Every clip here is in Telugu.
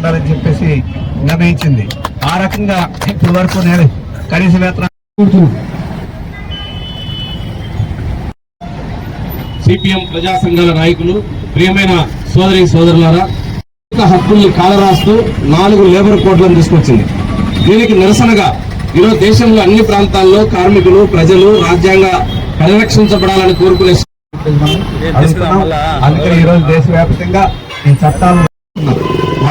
ఉండాలని చెప్పేసి నిర్ణయించింది ఆ రకంగా ఇప్పటి వరకు నేను కనీస వేతనం సిపిఎం ప్రజా సంఘాల నాయకులు ప్రియమైన సోదరి సోదరులారా హక్కుల్ని కాలరాస్తూ నాలుగు లేబర్ కోడ్లను తీసుకొచ్చింది దీనికి నిరసనగా ఈరోజు దేశంలో అన్ని ప్రాంతాల్లో కార్మికులు ప్రజలు రాజ్యాంగ పరిరక్షించబడాలని కోరుకునే. అందుకని ఈ రోజు దేశవ్యాప్తంగా ఈ చట్టాలు.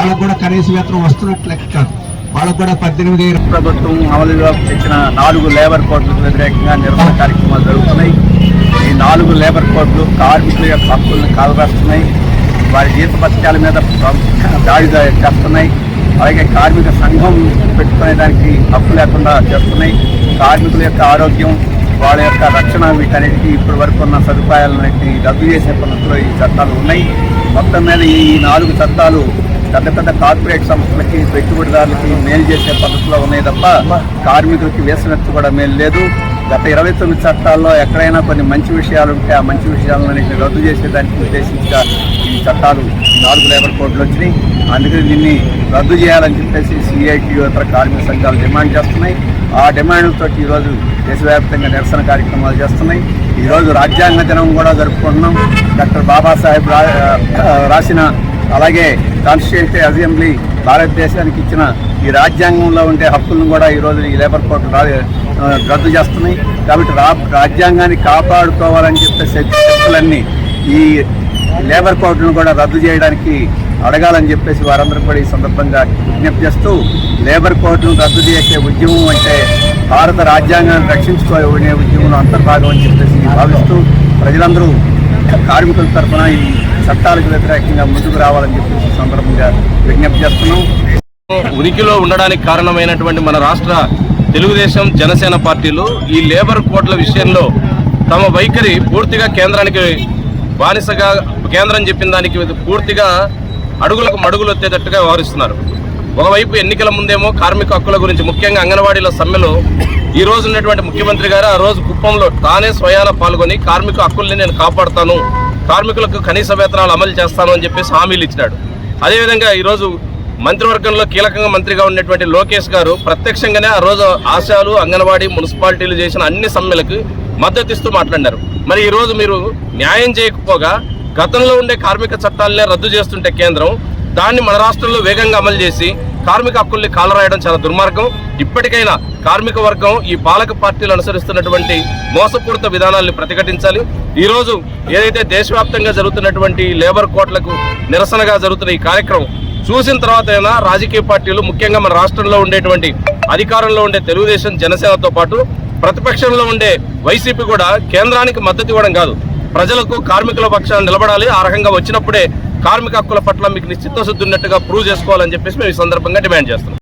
వాళ్ళకు కూడా కనీస వేతనం వస్తున్నట్లు లెక్క కాదు. వాళ్ళకు కూడా పద్దెనిమిది ప్రభుత్వం అమలులో తెచ్చిన నాలుగు లేబర్ కోడ్లకు వ్యతిరేకంగా నిర్వహణ కార్యక్రమాలు జరుగుతున్నాయి. ఈ నాలుగు లేబర్ కోడ్లు కార్మికుల యొక్క హక్కులను కాలరాస్తున్నాయి. వారి జీత పథకాల మీద దాడి చేస్తున్నాయి. అలాగే కార్మిక సంఘం పెట్టుకునే దానికి హక్కు లేకుండా చేస్తున్నాయి. కార్మికుల యొక్క ఆరోగ్యం వాళ్ళ యొక్క రక్షణ వీటన్నిటికీ ఇప్పటి వరకు ఉన్న సదుపాయాలన్నింటినీ రద్దు చేసే పద్ధతిలో ఈ చట్టాలు ఉన్నాయి. మొత్తం మీద ఈ నాలుగు చట్టాలు పెద్ద పెద్ద కార్పొరేట్ సంస్థలకి పెట్టుబడిదారులకి మేలు చేసే పద్ధతిలో ఉన్నాయి తప్ప కార్మికులకి వేసినట్టు కూడా మేలు లేదు. గత ఇరవై తొమ్మిది చట్టాల్లో ఎక్కడైనా కొన్ని మంచి విషయాలు ఉంటే ఆ మంచి విషయాలను రద్దు చేసేదానికి ఉద్దేశించగా ఈ చట్టాలు నాలుగు లేబర్ కోడ్లు వచ్చినాయి. అందుకని దీన్ని రద్దు చేయాలని చెప్పేసి సిఐటి ఇతర కార్మిక సంఘాలు డిమాండ్ చేస్తున్నాయి. ఆ డిమాండ్లతో ఈరోజు దేశవ్యాప్తంగా నిరసన కార్యక్రమాలు చేస్తున్నాయి. ఈరోజు రాజ్యాంగ దినం కూడా జరుపుకుంటున్నాం. డాక్టర్ బాబాసాహెబ్ రా రాసిన అలాగే కాన్స్టిట్యూషన్ అసెంబ్లీ భారతదేశానికి ఇచ్చిన ఈ రాజ్యాంగంలో ఉండే హక్కులను కూడా ఈరోజు ఈ లేబర్ కోర్టు రద్దు చేస్తున్నాయి. కాబట్టి రా రాజ్యాంగాన్ని కాపాడుకోవాలని చెప్పే శక్తులన్నీ ఈ లేబర్ కోర్టును కూడా రద్దు చేయడానికి అడగాలని చెప్పేసి వారందరూ కూడా ఈ సందర్భంగా విజ్ఞప్తి చేస్తూ లేబర్ కోర్టును రద్దు చేసే ఉద్యమం అంటే భారత రాజ్యాంగాన్ని రక్షించుకునే ఉద్యమంలో అంతర్భాగం అని చెప్పేసి భావిస్తూ ప్రజలందరూ కార్మికుల తరఫున ఈ చట్టాలకు వ్యతిరేకంగా ముందుకు రావాలని చెప్పేసి సందర్భంగా విజ్ఞప్తి చేస్తున్నాం. ఉనికిలో ఉండడానికి కారణమైనటువంటి మన రాష్ట్ర తెలుగుదేశం జనసేన పార్టీలు ఈ లేబర్ కోట్ల విషయంలో తమ వైఖరి పూర్తిగా కేంద్రానికి బానిసగా కేంద్రం చెప్పిన దానికి పూర్తిగా అడుగులకు మడుగులు వచ్చేటట్టుగా వ్యవహరిస్తున్నారు. ఒకవైపు ఎన్నికల ముందేమో కార్మిక హక్కుల గురించి ముఖ్యంగా అంగన్వాడీల సమ్మెలో ఈ రోజు ఉన్నటువంటి ముఖ్యమంత్రి గారు ఆ రోజు కుప్పంలో తానే స్వయాన పాల్గొని కార్మిక హక్కుల్ని నేను కాపాడుతాను కార్మికులకు కనీస వేతనాలు అమలు చేస్తాను అని చెప్పేసి హామీలు ఇచ్చినాడు. అదేవిధంగా ఈరోజు మంత్రివర్గంలో కీలకంగా మంత్రిగా ఉన్నటువంటి లోకేష్ గారు ప్రత్యక్షంగానే ఆ రోజు ఆశాలు అంగన్వాడీ మున్సిపాలిటీలు చేసిన అన్ని సమ్మెలకు మద్దతు ఇస్తూ మాట్లాడినారు. మరి ఈరోజు మీరు న్యాయం చేయకపోగా గతంలో ఉండే కార్మిక చట్టాలనే రద్దు చేస్తుంటే కేంద్రం దాన్ని మన రాష్ట్రంలో వేగంగా అమలు చేసి కార్మిక హక్కుల్ని కాలరాయడం చాలా దుర్మార్గం. ఇప్పటికైనా కార్మిక వర్గం ఈ పాలక పార్టీలు అనుసరిస్తున్నటువంటి మోసపూరిత విధానాల్ని ప్రతిఘటించాలి. ఈరోజు ఏదైతే దేశవ్యాప్తంగా జరుగుతున్నటువంటి లేబర్ కోట్లకు నిరసనగా జరుగుతున్న ఈ కార్యక్రమం చూసిన తర్వాత అయినా రాజకీయ పార్టీలు ముఖ్యంగా మన రాష్ట్రంలో ఉండేటువంటి అధికారంలో ఉండే తెలుగుదేశం జనసేనతో పాటు ప్రతిపక్షంలో ఉండే వైసీపీ కూడా కేంద్రానికి మద్దతు ఇవ్వడం కాదు. ప్రజలకు కార్మికుల పక్షాన్ని నిలబడాలి. ఆ రకంగా వచ్చినప్పుడే కార్మిక హక్కుల పట్ల మీకు నిశ్చితశుద్ధి ఉన్నట్టుగా ప్రూవ్ చేసుకోవాలని చెప్పేసి మేము ఈ సందర్భంగా డిమాండ్ చేస్తున్నాం.